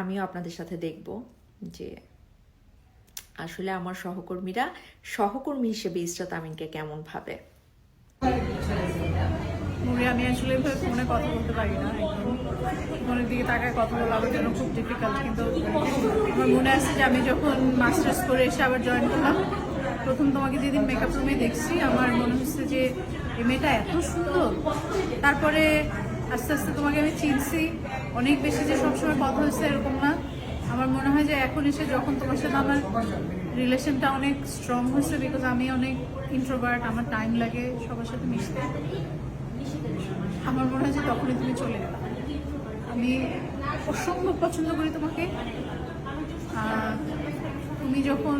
আমিও আপনাদের সাথে দেখব যে আসলে আমার সহকর্মীরা, সহকর্মী হিসেবে ইসরাত আমিনকে কেমন ভাবে। মুভি আমি আসলে ফোনে কথা বলতে পারি না ফোনের দিকে তাকায় কথা বলা আমার জন্য খুব ডিফিকাল্ট কিন্তু আমার মনে আছে যে আমি যখন মাস্টার্স করে এসে আবার জয়েন করলাম প্রথম তোমাকে যেদিন মেকআপ রুমে দেখছি, আমার মনে হচ্ছে যে এই মেয়েটা এত সুন্দর। তারপরে আস্তে আস্তে তোমাকে আমি চিনছি। অনেক বেশি যে সবসময় কথা হয়েছে এরকম না। আমার মনে হয় যে এখন এসে যখন তোমার সাথে আমার রিলেশনটা অনেক স্ট্রং হয়েছে বিকজ আমি অনেক ইন্ট্রোভার্ট আমার টাইম লাগে সবার সাথে মিশতে। আমার মনে হয় যে তখনই তুমি চলে গেলে। আমি অসম্ভব পছন্দ করি তোমাকে। তুমি যখন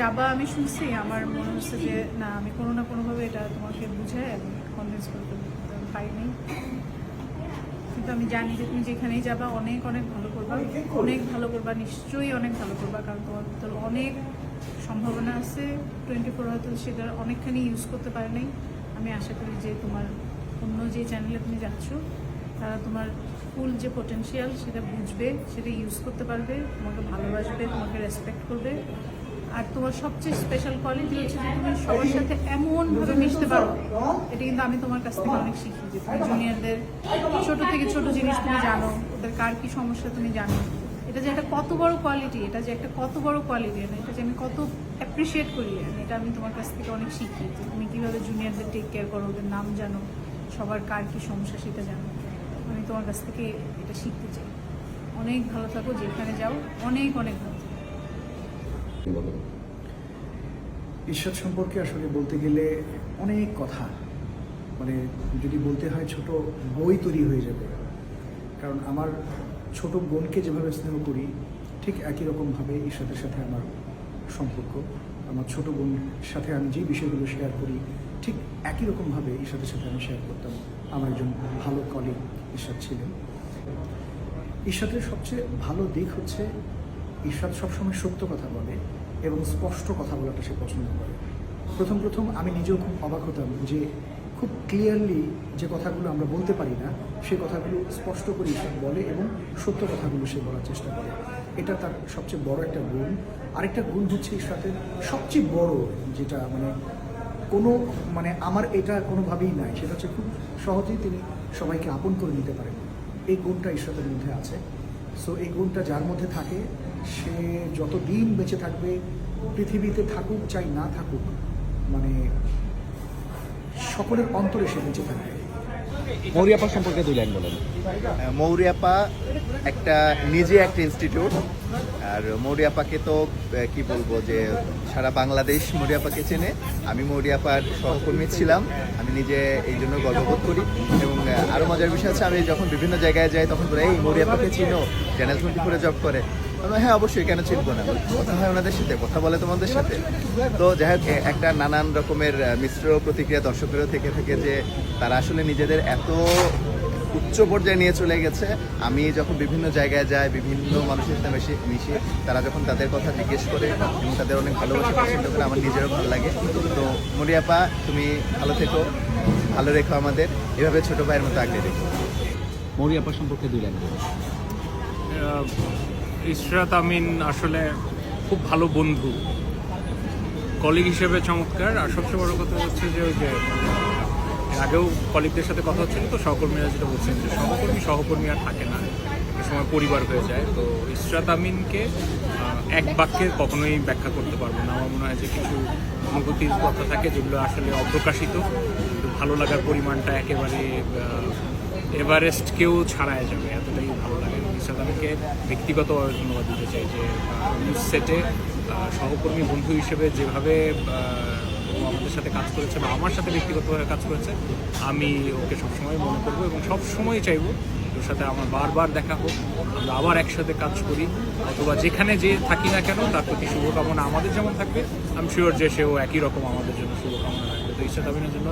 যাবা, আমি শুনছি, আমার মনে হচ্ছে যে না, আমি কোনো না কোনোভাবে এটা তোমাকে বুঝে কনভিন্স করতে পারিনি। কিন্তু আমি জানি যে তুমি যেখানেই যাবা, অনেক অনেক ভালো করবা। অনেক ভালো করবা, নিশ্চয়ই অনেক ভালো করবা, কারণ তোমার ভিতর অনেক সম্ভাবনা আছে। টোয়েন্টি ফোর হয়তো সেটা অনেকখানি ইউজ করতে পারে নাই। আমি আশা করি যে তোমার অন্য যে চ্যানেলে তুমি যাচ্ছ, তারা তোমার ফুল যে পোটেনশিয়াল সেটা বুঝবে, সেটা ইউজ করতে পারবে, তোমাকে ভালোবাসবে, তোমাকে রেসপেক্ট করবে। আর তোমার সবচেয়ে স্পেশাল কোয়ালিটি হচ্ছে যে তুমি সবার সাথে এমনভাবে মিশতে পারো। এটা কিন্তু আমি তোমার কাছ থেকে অনেক শিখি যে তুমি জুনিয়রদের ছোট থেকে ছোট জিনিস তুমি জানো, ওদের কার কি সমস্যা তুমি জানো। এটা যে একটা কত বড় কোয়ালিটি এটা যে একটা কত বড় কোয়ালিটি এটা যে আমি কত অ্যাপ্রিসিয়েট করি এটা আমি তোমার কাছ থেকে অনেক শিখি যে তুমি কীভাবে জুনিয়রদের টেক কেয়ার করো, ওদের নাম জানো, সবার কার কি সমস্যা সেটা জানো। আমি তোমার কাছ থেকে এটা শিখতে চাই। অনেক ভালো থাকো, যেখানে যাও, অনেক অনেক ভালো ঈশ্বর সম্পর্কে আসলে বলতে গেলে অনেক কথা। মানে যদি বলতে হয় ছোট বই তৈরি হয়ে যাবে। কারণ আমার ছোট বোনকে যেভাবে স্নেহ করি, ঠিক একই রকমভাবে ঈশ্বরের সাথে আমার সম্পর্ক। আমার ছোট বোনের সাথে আমি যে বিষয়গুলো শেয়ার করি, ঠিক একই রকমভাবে ঈশ্বরের সাথে আমি শেয়ার করতাম। আমার একজন ভালো কলিগ ঈশ্বর ছিলেন। ঈশ্বরের সবচেয়ে ভালো দিক হচ্ছে ঈশ্বর সবসময় সত্য কথা বলে এবং স্পষ্ট কথা বলাটা সে পছন্দ করে। প্রথম প্রথম আমি নিজেও খুব অবাক হতাম যে খুব ক্লিয়ারলি যে কথাগুলো আমরা বলতে পারি না, সে কথাগুলো স্পষ্ট করে ঈশ্বর বলে এবং সত্য কথাগুলো সে বলার চেষ্টা করে। এটা তার সবচেয়ে বড় একটা গুণ। আরেকটা গুণ হচ্ছে ঈশ্বরের সবচেয়ে বড়, যেটা মানে কোনো মানে আমার এটা কোনোভাবেই নাই, সেটা হচ্ছে খুব সহজেই তিনি সবাইকে আপন করে নিতে পারেন। এই গুণটা ঈশ্বরের মধ্যে আছে। সো এই গুণটা যার মধ্যে থাকে সে যত দিন বেঁচে থাকবে পৃথিবীতে থাকুক চাই না থাকুক মানে সকলের অন্তরে সে বেঁচে থাকবে। মৌরিয়াপা সম্পর্কে দুই লাইন বলেন। মৌরিয়াপা একটা নিজে একটা ইনস্টিটিউট আর মৌরিয়াপাকে তো কি বলব যে সারা বাংলাদেশ মৌরিয়াপাকে চেনে। আমি মৌরিয়াপার সহকর্মী ছিলাম আমি নিজে এই জন্য গর্ববোধ করি। এবং আরও মজার বিষয় আছে আমি যখন বিভিন্ন জায়গায় যাই তখন বলে এই মৌরিয়াপাকে চিনো চ্যানেল টোয়েন্টি ফোরে জব করে। হ্যাঁ অবশ্যই কেন চিনবো না? কথা হয় ওনাদের সাথে কথা বলে তোমাদের সাথে। তো যাই হোক একটা নানান রকমের মিশ্র প্রতিক্রিয়া দর্শকেরও থেকে থাকে যে তারা আসলে নিজেদের এত উচ্চ পর্যায়ে নিয়ে চলে গেছে। আমি যখন বিভিন্ন জায়গায় যাই বিভিন্ন মানুষের সাথে মিশি মিশি তারা যখন তাদের কথা জিজ্ঞেস করে এবং তাদের অনেক ভালোবাসা পছন্দ করে আমার নিজেরও ভালো লাগে। তো মরিয়াপা তুমি ভালো থেকো ভালো রেখো আমাদের। এভাবে ছোট ভাইয়ের মতো আগলে রেখো। মৌরিয়াপা সম্পর্কে দুই লাইন ইশরাত আমিন আসলে খুব ভালো বন্ধু। কলিগ হিসেবে চমৎকার। আর সবচেয়ে বড় কথা হচ্ছে যে ওই যে আগেও কলিগদের সাথে কথা হচ্ছিল তো সহকর্মীরা যেটা বলছেন যে সহকর্মী সহকর্মী আর থাকে না। একটা সময় পরিবার হয়ে যায়। তো ইশরাত আমিনকে এক বাক্যে কখনোই ব্যাখ্যা করতে পারব না। আমার মনে হয় যে কিছু অনুভূতির কথা থাকে যেগুলো আসলে অপ্রকাশিত। ভালো লাগার পরিমাণটা একেবারে আহ, এভারেস্টকেও ছাড়ায় যাবে। এতটাই ভালো লাগে। ইসরাত আমিনকে ব্যক্তিগত ধন্যবাদ দিতে চাই যে নিউজ সেটে সহকর্মী বন্ধু হিসেবে যেভাবে ও আমাদের সাথে কাজ করেছে বা আমার সাথে ব্যক্তিগতভাবে কাজ করেছে, আমি ওকে সবসময় মনে করব এবং সবসময় চাইব ওর সাথে আমার বারবার দেখা হোক, আমরা আবার একসাথে কাজ করি, অথবা যেখানে যে থাকি না কেন, তার প্রতি শুভকামনা আমাদের যেমন থাকবে আমি শিওর যে সেও একই রকম আমাদের জন্য শুভকামনা রাখবে। তো আমিনের জন্য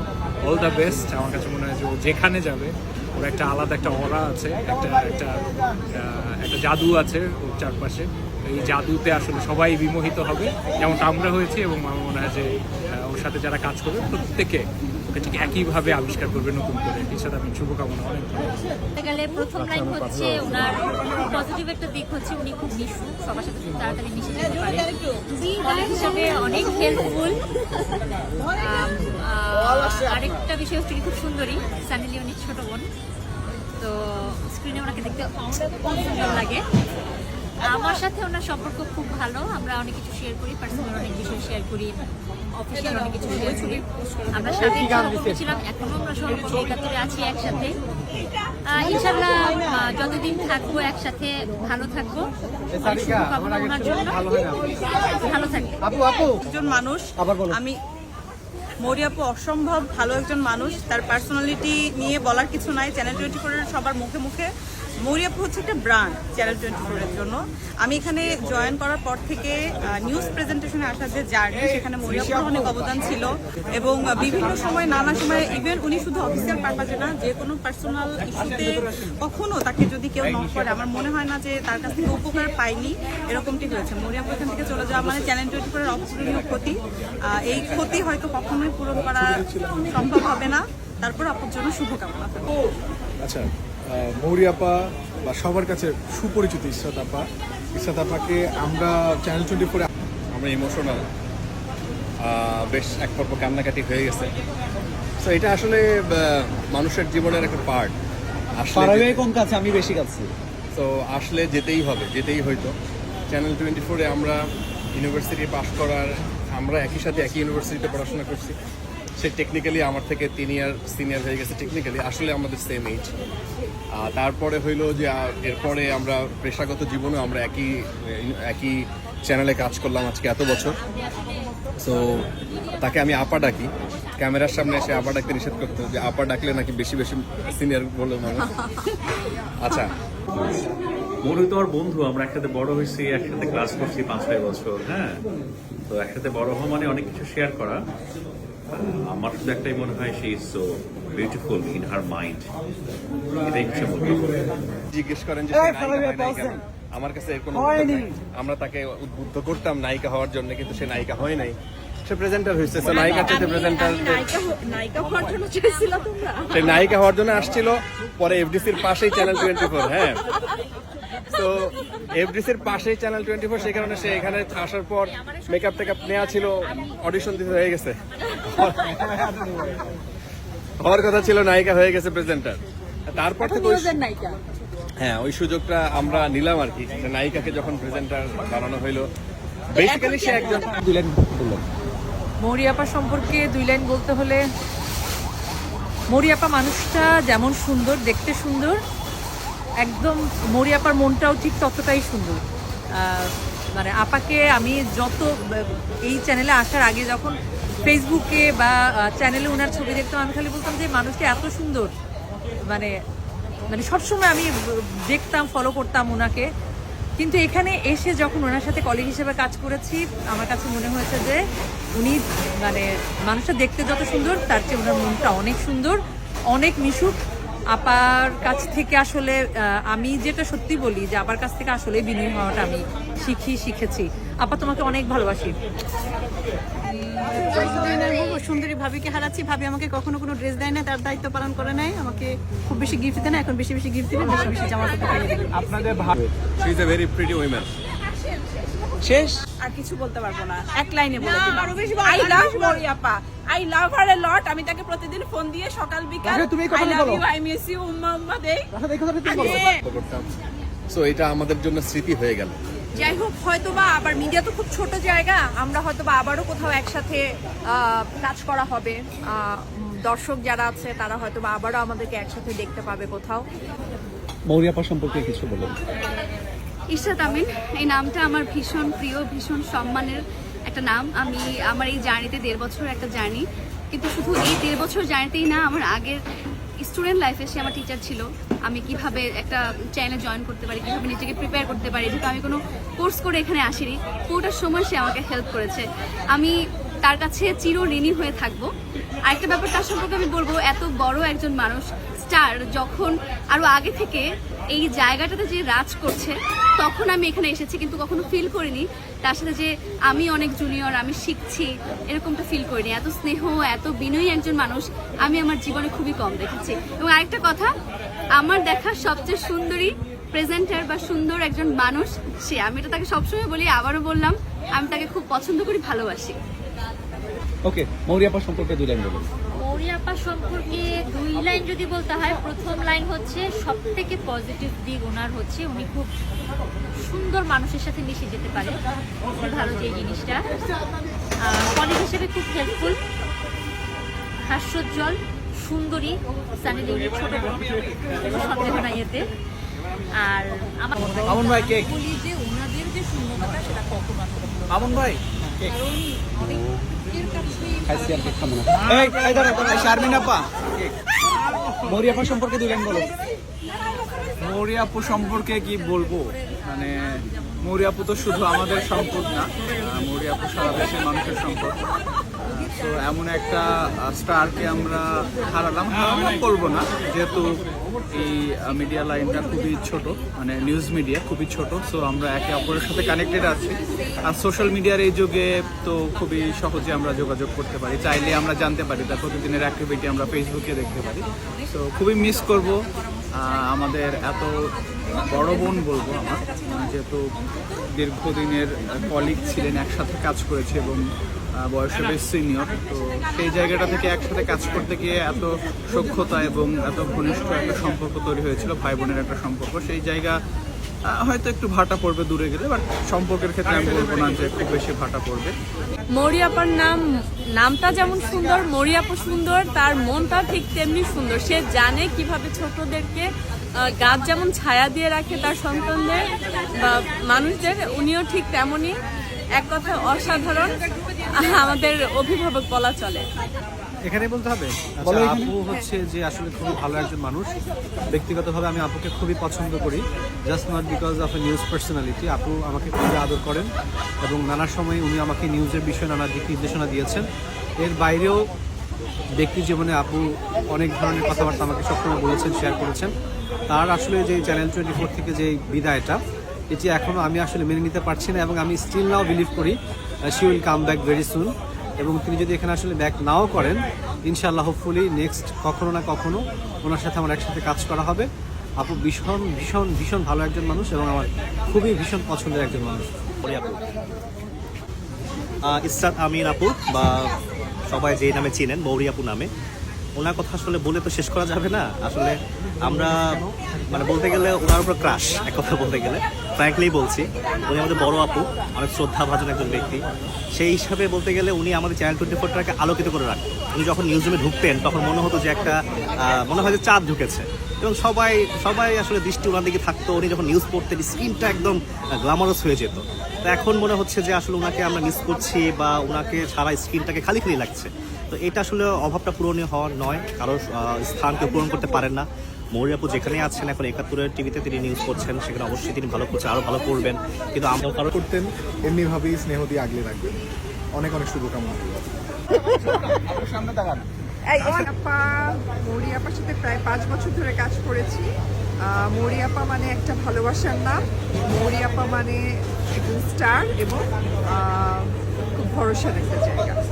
অল দ্য বেস্ট আমার কাছে মনে হয় যে ও যেখানে যাবে ওর একটা আলাদা একটা অরা আছে একটা একটা একটা জাদু আছে ওর চারপাশে। এই জাদুতে আসলে সবাই বিমোহিত হবে যেমনটা আমরা হয়েছি এবং আমার মনে হয় যে ওর সাথে যারা কাজ করবে প্রত্যেকে ওকে ঠিক একইভাবে আবিষ্কার করবে নতুন করে। ইচ্ছা আমি শুভকামনা অনেক গেলে প্রথম লাইন হচ্ছে ওনার পজিটিভ একটা দিক হচ্ছে উনি খুব মিশু সবার সাথে খুব তাড়াতাড়ি মিশে যেতে পারে। হিসাবে অনেক হেল্পফুল আরেকটা বিষয় হচ্ছে খুব সুন্দরী সানি লিওনির ছোট বোন। তো স্ক্রিনে ওনাকে দেখতে খুব সুন্দর লাগে। আমার সাথে ওনার সম্পর্ক খুব ভালো। আমরা অনেক কিছু শেয়ার করি পার্সোনাল অনেক বিষয় শেয়ার করি অফিসিয়াল অনেক কিছু শেয়ার করি। আমরা সাথে ছিলাম এখনও আমরা সহকর্মী একাত্তরে আছি একসাথে। ইনশাল্লাহ যতদিন থাকব একসাথে ভালো থাকব। ভালো থাকবে একজন মানুষ আমি মরিয়াপু অসম্ভব ভালো একজন মানুষ। তার পার্সোনালিটি নিয়ে বলার কিছু নাই। চ্যানেল টোয়েন্টি ফোরের সবার মুখে মুখে। মরিয়াপু হচ্ছে একটা ব্রান্ড চ্যানেল টোয়েন্টি ফোরের জন্য। আমি এখানে জয়েন করার পর থেকে নিউজ প্রেজেন্টেশনে আসার যে জার্নি সেখানে মরিয়াপুর অনেক অবদান ছিল এবং বিভিন্ন সময়, নানা সময় ইভেন উনি শুধু অফিসিয়াল পারপাজে না, যে কোনো পার্সোনাল ইস্যুতে কখনো তাকে যদি কেউ নক করে, আমার মনে হয় না যে তার কাছ থেকে উপকার পাইনি, এরকমটি হয়েছে। মরিয়াপুর এখান থেকে চলে যাওয়া মানে চ্যানেল টোয়েন্টি ফোরের অপূরণীয় ক্ষতি। এই ক্ষতি হয়তো কখনোই পূরণ করা সম্ভব হবে না। তারপর আপনার জন্য শুভকামনা আচ্ছা। আহ, মৌরি আপা বা সবার কাছে সুপরিচিত ইসরাত আপা। ইসরাত আপাকে আমরা চ্যানেল টোয়েন্টি ফোরে আমরা ইমোশনাল বেশ এক পর্ব কান্নাকাটি হয়ে গেছে। তো এটা আসলে মানুষের জীবনের একটা পার্ট আসলে কোন কাছে আমি বেশি কাছে তো আসলে যেতেই হবে যেতেই হয়তো। চ্যানেল টোয়েন্টি ফোরে আমরা ইউনিভার্সিটি পাশ করার আমরা একই সাথে একই ইউনিভার্সিটিতে পড়াশোনা করছি। সে টেকনিক্যালি আমার থেকে তিন ইয়ার সিনিয়র হয়ে গেছে টেকনিক্যালি আসলে আমাদের সেম এইজ তারপরে হইল যে এরপরে আমরা পেশাগত জীবনেও আমরা একই একই চ্যানেলে কাজ করলাম আজকে এত বছর। সো তাকে আমি আপা ডাকি। ক্যামেরার সামনে এসে আপা ডাকতে নিষেধ করতো যে, আপা ডাকলে নাকি বেশি বেশি সিনিয়র বলে মানুষ আচ্ছা। মনে তো আমার বন্ধু, আমরা একসাথে বড় হয়েছি, একসাথে ক্লাস করছি পাঁচ ছয় বছর হ্যাঁ? তো একসাথে বড় হওয়া মানে অনেক কিছু শেয়ার করা। আমার শুধু একটাই মনে হয় সে is so beautiful in her mind এটাই হচ্ছে জিজ্ঞেস করেন যে? আমার কাছে এর কোনো আমরা তাকে উদ্বুদ্ধ করতাম নায়িকা হওয়ার জন্য কিন্তু সে নায়িকা হয় নাই। সে প্রেজেন্টার হয়েছে সে নায়িকা প্রেজেন্টার নায়িকা হওয়ার জন্য চেয়েছিল তোমরা। সে নায়িকা হওয়ার জন্য আসছিল পরে এফডিসির পাশেই চ্যানেল টোয়েন্টি ফোর হ্যাঁ। তো এফডিসির পাশেই চ্যানেল টোয়েন্টি ফোর সেই কারণে সে এখানে আসার পর মেকআপ টেকআপ নেওয়া ছিল অডিশন দিতে হয়ে গেছে। হওয়ার কথা ছিল নায়িকা হয়ে গেছে প্রেজেন্টার তারপর থেকে হ্যাঁ ওই সুযোগটা আমরা নিলাম আর কি যে নায়িকাকে যখন প্রেজেন্টার বানানো হইল বেসিক্যালি সে একজন দুই লাইন মরিয়াপা সম্পর্কে দুই লাইন বলতে হলে মরিয়াপা মানুষটা যেমন সুন্দর দেখতে সুন্দর একদম মরিয়াপার মনটাও ঠিক ততটাই সুন্দর। মানে আপাকে আমি যত, এই চ্যানেলে আসার আগে যখন ফেসবুকে বা চ্যানেলে ওনার ছবি দেখতাম, আমি খালি বলতাম যে মানুষটা এত সুন্দর। মানে মানে সবসময় আমি দেখতাম ফলো করতাম ওনাকে কিন্তু এখানে এসে যখন ওনার সাথে কলিগ হিসেবে কাজ করেছি, আমার কাছে মনে হয়েছে যে, উনি মানে মানুষটা দেখতে যত সুন্দর, তার চেয়ে ওনার মনটা অনেক সুন্দর, অনেক মিশুক। আপার কাছ থেকে আসলে আমি যেটা সত্যি বলি যে আপার কাছ থেকে আসলে বিনয়ী হওয়াটা আমি শিখি শিখেছি। আপা তোমাকে অনেক ভালোবাসি। সুন্দরী ভাবিকে হারাচ্ছি। ভাবি আমাকে কখনো কোনো ড্রেস দেয় না তার দায়িত্ব পালন করে নাই আমাকে খুব বেশি গিফট দেয় না এখন বেশি বেশি গিফট দিবে বেশি বেশি জামা কাপড় আপনাদের ভালো she is a very pretty women শেষ? আর কিছু বলতে পারব না। এক লাইনে বলে I love মরিয়াপা I love her a lot আমি তাকে প্রতিদিন ফোন দিয়ে সকাল বিকাল তুমি I love you I miss you উম্মা উম্মা দেই সো এটা আমাদের জন্য স্মৃতি হয়ে গেল। যাই হোক হয়তো বা আবার মিডিয়া তো খুব ছোট জায়গা আমরা হয়তো বা আবারও কোথাও একসাথে আহ, কাজ করা হবে। আহ, দর্শক যারা আছে তারা হয়তো বা আবারও আমাদেরকে একসাথে দেখতে পাবে কোথাও। মৌরি আপা সম্পর্কে কিছু বলুন ইশরাত আমিন, এই নামটা আমার ভীষণ প্রিয়, ভীষণ সম্মানের একটা নাম। আমি আমার এই জার্নিতে দেড় বছর একটা জার্নি, কিন্তু শুধু এই দেড় বছর জার্নিতেই না, আমার আগের স্টুডেন্ট লাইফে সে আমার টিচার ছিল। আমি কীভাবে একটা চ্যানেলে জয়েন করতে পারি, কীভাবে নিজেকে প্রিপেয়ার করতে পারি, যেহেতু আমি কোনো কোর্স করে এখানে আসিনি পুরোটার সময় সে আমাকে হেল্প করেছে। আমি তার কাছে চির ঋণী হয়ে থাকব। আরেকটা ব্যাপার তার সম্পর্কে আমি বলব, এত বড় একজন মানুষ স্টার যখন আরও আগে থেকে এই জায়গাটাতে যে রাজ করছে, তখন আমি এখানে এসেছি, কিন্তু কখনো ফিল করিনি। তার সাথে যে আমি অনেক জুনিয়র আমি শিখছি, এরকমটা ফিল করিনি। এত স্নেহ, এত বিনয়ী একজন মানুষ আমি আমার জীবনে খুবই কম দেখেছি। এবং আরেকটা কথা, আমার দেখা সবচেয়ে সুন্দরী প্রেজেন্টার বা সুন্দর একজন মানুষ সে। আমি এটা তাকে সবসময় বলি, আবারও বললাম, আমি তাকে খুব পছন্দ করি, ভালোবাসি। ওকে মৌরিয়াপা সম্পর্কে লাইন বলুন মৌরিয়াপা সম্পর্কে দুই লাইন যদি বলতে হয় প্রথম লাইন হচ্ছে সব থেকে পজিটিভ দিক ওনার হচ্ছে উনি খুব সুন্দর মানুষের সাথে মিশে যেতে পারে। খুব ভালো যে জিনিসটা। কলেজ হিসেবে খুব হেল্পফুল হাস্যোজ্জ্বল সুন্দরী সানি লিওনের ছোট সন্দেহ নাই এতে। আর আমার ভাই বলি যে ওনাদের যে শূন্যতাটা সেটা কখনো মামুন ভাই কারণ অনেকের কাছে কেক খাব না। এই এই দাঁড়া শারমিন আপা। মৌরিয়াপা সম্পর্কে দুই লাইন বলো। মৌরিয়াপু সম্পর্কে কি বলব? মানে মৌরিয়াপু তো শুধু আমাদের সম্পদ না মৌরিয়াপু সারা দেশের মানুষের সম্পদ। তো এমন একটা স্টারকে আমরা হারালাম। হারালাম বলব না, যেহেতু এই মিডিয়া লাইনটা খুবই ছোট মানে নিউজ মিডিয়া খুবই ছোট সো আমরা একে অপরের সাথে কানেক্টেড আছি। আর সোশ্যাল মিডিয়ার এই যুগে তো খুবই সহজে আমরা যোগাযোগ করতে পারি। চাইলে আমরা জানতে পারি, তার প্রতিদিনের অ্যাক্টিভিটি আমরা ফেসবুকে দেখতে পারি। তো খুবই মিস করব আমাদের এত বড় বোন বলব আমার, যেহেতু দীর্ঘদিনের কলিগ ছিলেন, একসাথে কাজ করেছে এবং বয়সে বেশ সিনিয়র তো সেই জায়গাটা থেকে একসাথে কাজ করতে গিয়ে এত সক্ষতা এবং এত ঘনিষ্ঠ একটা সম্পর্ক তৈরি হয়েছিল ভাই বোনের একটা সম্পর্ক। সেই জায়গা হয়তো একটু ভাটা পড়বে দূরে গেলে বাট সম্পর্কের ক্ষেত্রে আমি বলব না যে খুব বেশি ভাটা পড়বে। মরিয়াপার নাম, নামটা যেমন সুন্দর, মরিয়াপা সুন্দর, তার মনটা ঠিক তেমনি সুন্দর। সে জানে কীভাবে ছোটদেরকে গাছ যেমন ছায়া দিয়ে রাখে তার সন্তানদের বা মানুষদের, উনিও ঠিক তেমনই এক কথায় অসাধারণ। আমাদের অভিভাবক বলা চলে। এখানে বলতে হবে আচ্ছা। আপু হচ্ছে যে আসলে খুবই ভালো একজন মানুষ। ব্যক্তিগতভাবে আমি আপুকে খুবই পছন্দ করি just not because of a news personality আপু আমাকে খুবই আদর করেন এবং নানা সময় উনি আমাকে নিউজের বিষয়ে নানা দিক নির্দেশনা দিয়েছেন। এর বাইরেও ব্যক্তি জীবনে আপু অনেক ধরনের কথাবার্তা আমাকে সবসময় বলেছেন শেয়ার করেছেন। তার আসলে যে চ্যানেল টোয়েন্টি ফোর থেকে যে বিদায়টা এটি এখনও আমি আসলে মেনে নিতে পারছি না এবং আমি স্টিল নাও বিলিভ করি she will come back very soon এবং তিনি যদি এখানে আসলে ব্যাক নাও করেন, ইনশাআল্লাহ হোপফুলি নেক্সট কখনো না কখনো ওনার সাথে আমার একসাথে কাজ করা হবে। আপু ভীষণ ভীষণ ভীষণ ভালো একজন মানুষ এবং আমার খুবই ভীষণ পছন্দের একজন মানুষ। আপু। ইসরাত আমিন আপু, বা সবাই যেই নামে চিনেন, মৌরি আপু নামে। ওনার কথা আসলে বলে তো শেষ করা যাবে না। আসলে আমরা মানে বলতে গেলে ওনার উপর ক্রাশ এক কথা বলতে গেলে। ফ্র্যাঙ্কলি বলছি, উনি আমাদের বড় আপু অনেক শ্রদ্ধা ভাজন একজন ব্যক্তি। সেই হিসাবে বলতে গেলে উনি আমাদের চ্যানেল টোয়েন্টি ফোরটাকে আলোকিত করে রাখেন। উনি যখন নিউজ রুমে ঢুকতেন, তখন মনে হতো যে একটা মনে হয় যে চাঁদ ঢুকেছে। এবং সবাই সবাই আসলে দৃষ্টি ওনার দিকে থাকতো। উনি যখন নিউজ পড়তেন, স্ক্রিনটা একদম গ্লামারাস হয়ে যেত। তো এখন মনে হচ্ছে যে আসলে ওনাকে আমরা মিস করছি বা ওনাকে ছাড়া স্ক্রিনটাকে খালি খালি লাগছে। তো এটা আসলে অভাবটা পূরণীয় হওয়ার নয়। কারও স্থানকে পূরণ করতে পারেন না। মৌরি আপু যেখানে আছেন এখন একাত্তরের টিভিতে তিনি নিউজ করছেন সেখানে অবশ্যই তিনি ভালো করছেন আরও ভালো করবেন। কিন্তু আমরা কারও করতেন এমনিভাবেই স্নেহ দিয়ে আগলে রাখবেন। অনেক অনেক শুভকামনা। আপা মৌরি আপার সাথে প্রায় পাঁচ বছর ধরে কাজ করেছি। আহ, মৌরি আপা মানে একটা ভালোবাসার নাম। মৌরি আপা মানে একজন স্টার এবং খুব ভরসার একটা। জায়গা